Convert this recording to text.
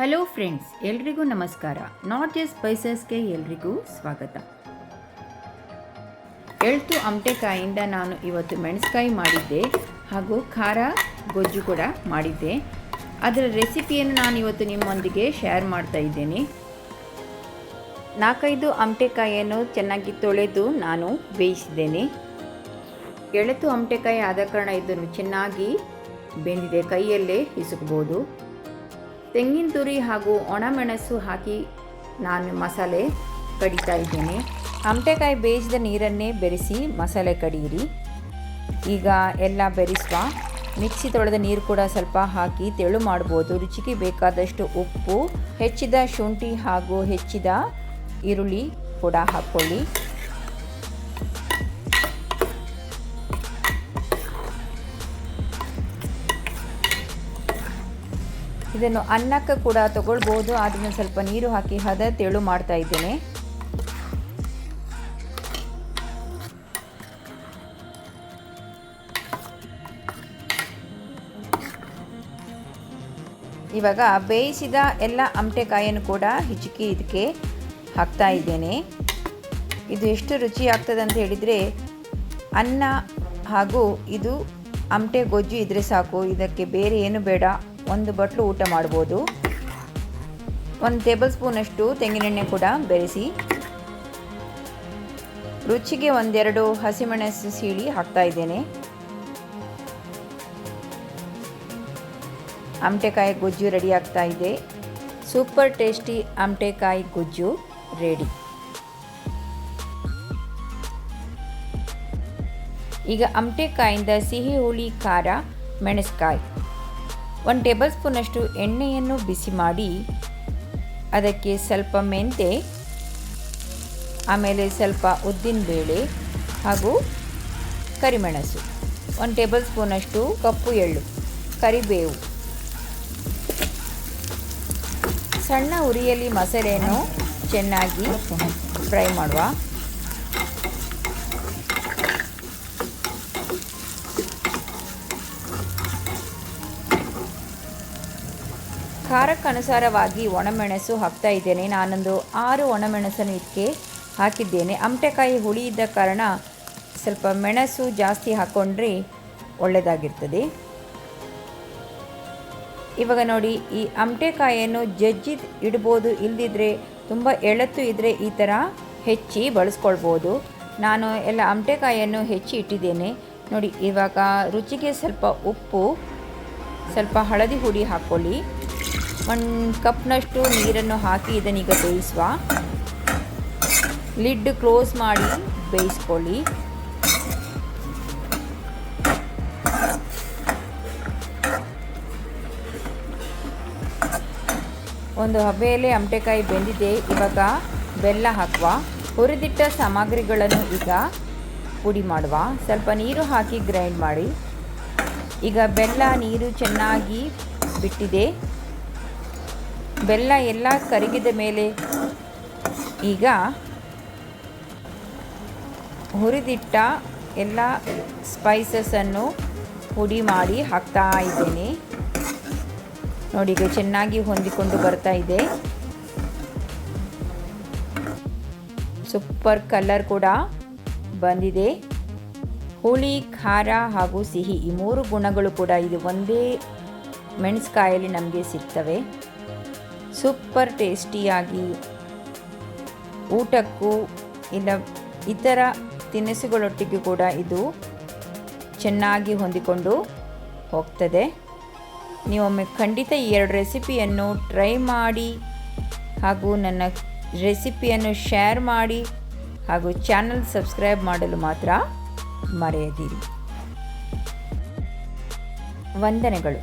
Hello friends, ಎಲ್ರಿಗೂ ನಮಸ್ಕಾರ. North East ಸ್ಪೈಸಸ್ಗೆ ಎಲ್ರಿಗೂ ಸ್ವಾಗತ. ಎಳ್ತು ಅಮಟೆಕಾಯಿಂದ ನಾನು ಇವತ್ತು ಮೆಣಸ್ಕಾಯಿ ಮಾಡಿದ್ದೆ ಹಾಗೂ ಖಾರ ಗೊಜ್ಜು ಕೂಡ ಮಾಡಿದ್ದೆ. ಅದರ ರೆಸಿಪಿಯನ್ನು ನಾನು ಇವತ್ತು ನಿಮ್ಮೊಂದಿಗೆ ಶೇರ್ ಮಾಡ್ತಾ ಇದ್ದೇನೆ. ನಾಲ್ಕೈದು ಅಮಟೆಕಾಯಿಯನ್ನು ಚೆನ್ನಾಗಿ ತೊಳೆದು ನಾನು ಬೇಯಿಸಿದ್ದೇನೆ. ಎಳೆತು ಅಮಟೆಕಾಯಿ ಆದ ಕಾರಣ ಇದನ್ನು ಚೆನ್ನಾಗಿ ಬೆಂದಿದೆ, ಕೈಯಲ್ಲೇ ಹಿಸುಕ್ಬೋದು ತೆಂಗಿನ ತುರಿ ಹಾಗೂ ಒಣಮೆಣಸು ಹಾಕಿ ನಾನು ಮಸಾಲೆ ಕಡಿತಾ ಇದ್ದೇನೆ. ಅಮಟೆಕಾಯಿ ಬೇಯಿಸಿದ ನೀರನ್ನೇ ಬೆರೆಸಿ ಮಸಾಲೆ ಕಡಿಯಿರಿ. ಈಗ ಎಲ್ಲ ಬೆರೆಸುವ. ಮಿಕ್ಸಿ ತೊಳೆದ ನೀರು ಕೂಡ ಸ್ವಲ್ಪ ಹಾಕಿ ತೆಳು ಮಾಡ್ಬೋದು. ರುಚಿಗೆ ಬೇಕಾದಷ್ಟು ಉಪ್ಪು, ಹೆಚ್ಚಿದ ಶುಂಠಿ ಹಾಗೂ ಹೆಚ್ಚಿದ ಈರುಳ್ಳಿ ಕೂಡ ಹಾಕ್ಕೊಳ್ಳಿ. ಇದನ್ನು ಅನ್ನಕ್ಕೆ ಕೂಡ ತಗೊಳ್ಬೋದು. ಅದನ್ನು ಸ್ವಲ್ಪ ನೀರು ಹಾಕಿ ಹದ ತೆಳು ಮಾಡ್ತಾ ಇದ್ದೇನೆ. ಇವಾಗ ಬೇಯಿಸಿದ ಎಲ್ಲ ಅಮಟೆಕಾಯನ್ನು ಕೂಡ ಹಿಚುಕಿ ಇದಕ್ಕೆ ಹಾಕ್ತಾ ಇದ್ದೇನೆ. ಇದು ಎಷ್ಟು ರುಚಿ ಆಗ್ತದೆ ಅಂತ ಹೇಳಿದರೆ, ಅನ್ನ ಹಾಗೂ ಇದು ಅಮಟೆ ಗೊಜ್ಜು ಇದ್ರೆ ಸಾಕು. ಇದಕ್ಕೆ ಬೇರೆ ಏನು ಬೇಡ. ಒಂದು ಬಟ್ಲು ಊಟ ಮಾಡ್ಬೋದು. ಒಂದು ಟೇಬಲ್ ಸ್ಪೂನಷ್ಟು ತೆಂಗಿನೆಣ್ಣೆ ಕೂಡ ಬೆರೆಸಿ. ರುಚಿಗೆ ಒಂದೆರಡು ಹಸಿಮೆಣಸು ಸೀಳಿ ಹಾಕ್ತಾ ಇದ್ದೇನೆ. ಅಮಟೆಕಾಯಿ ಗೊಜ್ಜು ರೆಡಿ ಆಗ್ತಾ ಇದೆ. ಸೂಪರ್ ಟೇಸ್ಟಿ ಅಮಟೆಕಾಯಿ ಗೊಜ್ಜು ರೆಡಿ. ಈಗ ಅಮಟೆಕಾಯಿಂದ ಸಿಹಿ ಹುಳಿ ಖಾರ ಮೆಣಸ್ಕಾಯಿ ಒಂದು ಟೇಬಲ್ ಸ್ಪೂನಷ್ಟು ಎಣ್ಣೆಯನ್ನು ಬಿಸಿ ಮಾಡಿ ಅದಕ್ಕೆ ಸ್ವಲ್ಪ ಮೆಂತೆ ಆಮೇಲೆ ಸ್ವಲ್ಪ ಉದ್ದಿನಬೇಳೆ ಹಾಗೂ ಕರಿಮೆಣಸು, ಒಂದು ಟೇಬಲ್ ಸ್ಪೂನಷ್ಟು ಕಪ್ಪು ಎಳ್ಳು, ಕರಿಬೇವು. ಸಣ್ಣ ಉರಿಯಲ್ಲಿ ಮಸಾಲೆಯನ್ನು ಚೆನ್ನಾಗಿ ಫ್ರೈ ಮಾಡುವ. ಖಾರಕ್ಕನುಸಾರವಾಗಿ ಒಣಮೆಣಸು ಹಾಕ್ತಾ ಇದ್ದೇನೆ. ನಾನೊಂದು ಆರು ಒಣಮೆಣಸನ್ನು ಇದಕ್ಕೆ ಹಾಕಿದ್ದೇನೆ. ಅಮಟೆಕಾಯಿ ಹುಳಿ ಇದ್ದ ಕಾರಣ ಸ್ವಲ್ಪ ಮೆಣಸು ಜಾಸ್ತಿ ಹಾಕ್ಕೊಂಡ್ರೆ ಒಳ್ಳೆಯದಾಗಿರ್ತದೆ ಇವಾಗ ನೋಡಿ, ಈ ಅಮಟೆಕಾಯಿಯನ್ನು ಜಜ್ಜಿ ಇಡ್ಬೋದು ಇಲ್ಲದಿದ್ದರೆ ತುಂಬ ಎಳತ್ತು ಇದ್ದರೆ ಈ ಥರ ಹೆಚ್ಚಿ ಬಳಸ್ಕೊಳ್ಬೋದು. ನಾನು ಎಲ್ಲ ಅಮಟೆಕಾಯಿಯನ್ನು ಹೆಚ್ಚಿ ಇಟ್ಟಿದ್ದೇನೆ. ನೋಡಿ, ಇವಾಗ ರುಚಿಗೆ ಸ್ವಲ್ಪ ಉಪ್ಪು, ಸ್ವಲ್ಪ ಹಳದಿ ಹುಡಿ ಹಾಕ್ಕೊಳ್ಳಿ ಒಂದು ಕಪ್ನಷ್ಟು ನೀರನ್ನು ಹಾಕಿ ಇದನ್ನೀಗ ಬೇಯಿಸುವ. ಲಿಡ್ ಕ್ಲೋಸ್ ಮಾಡಿ ಬೇಯಿಸ್ಕೊಳ್ಳಿ. ಒಂದು ಹಬೆಯಲ್ಲಿ ಅಮಟೆಕಾಯಿ ಬೆಂದಿದೆ, ಇವಾಗ ಬೆಲ್ಲ ಹಾಕುವ. ಹುರಿದಿಟ್ಟ ಸಾಮಗ್ರಿಗಳನ್ನು ಈಗ ಪುಡಿ ಮಾಡುವ. ಸ್ವಲ್ಪ ನೀರು ಹಾಕಿ ಗ್ರೈಂಡ್ ಮಾಡಿ. ಈಗ ಬೆಲ್ಲ, ನೀರು ಚೆನ್ನಾಗಿ ಬಿಟ್ಟಿದೆ. ಬೆಲ್ಲ ಎಲ್ಲ ಕರಗಿದ ಮೇಲೆ ಈಗ ಹುರಿದಿಟ್ಟ ಎಲ್ಲ ಸ್ಪೈಸಸನ್ನು ಪುಡಿ ಮಾಡಿ ಹಾಕ್ತಾ ಇದ್ದೀನಿ. ನೋಡಿ, ಈಗ ಚೆನ್ನಾಗಿ ಹೊಂದಿಕೊಂಡು ಬರ್ತಾ ಇದೆ. ಸೂಪರ್ ಕಲರ್ ಕೂಡ ಬಂದಿದೆ. ಹುಳಿ, ಖಾರ ಹಾಗೂ ಸಿಹಿ ಈ ಮೂರು ಗುಣಗಳು ಕೂಡ ಇದು ಒಂದೇ ಮೆಣಸ್ಕಾಯಲ್ಲಿ ನಮಗೆ ಸಿಗ್ತವೆ. ಸೂಪರ್ ಟೇಸ್ಟಿಯಾಗಿ ಊಟಕ್ಕೂ ಇಲ್ಲ ಇತರ ತಿನಿಸುಗಳೊಟ್ಟಿಗೆ ಕೂಡ ಇದು ಚೆನ್ನಾಗಿ ಹೊಂದಿಕೊಂಡು ಹೋಗ್ತದೆ. ನೀವೊಮ್ಮೆ ಖಂಡಿತ ಈ ಎರಡು ರೆಸಿಪಿಯನ್ನು ಟ್ರೈ ಮಾಡಿ ಹಾಗೂ ನನ್ನ ರೆಸಿಪಿಯನ್ನು ಶೇರ್ ಮಾಡಿ ಹಾಗೂ ಚಾನಲ್ ಸಬ್ಸ್ಕ್ರೈಬ್ ಮಾಡಲು ಮಾತ್ರ ಮರೆಯದಿರಿ. ವಂದನೆಗಳು.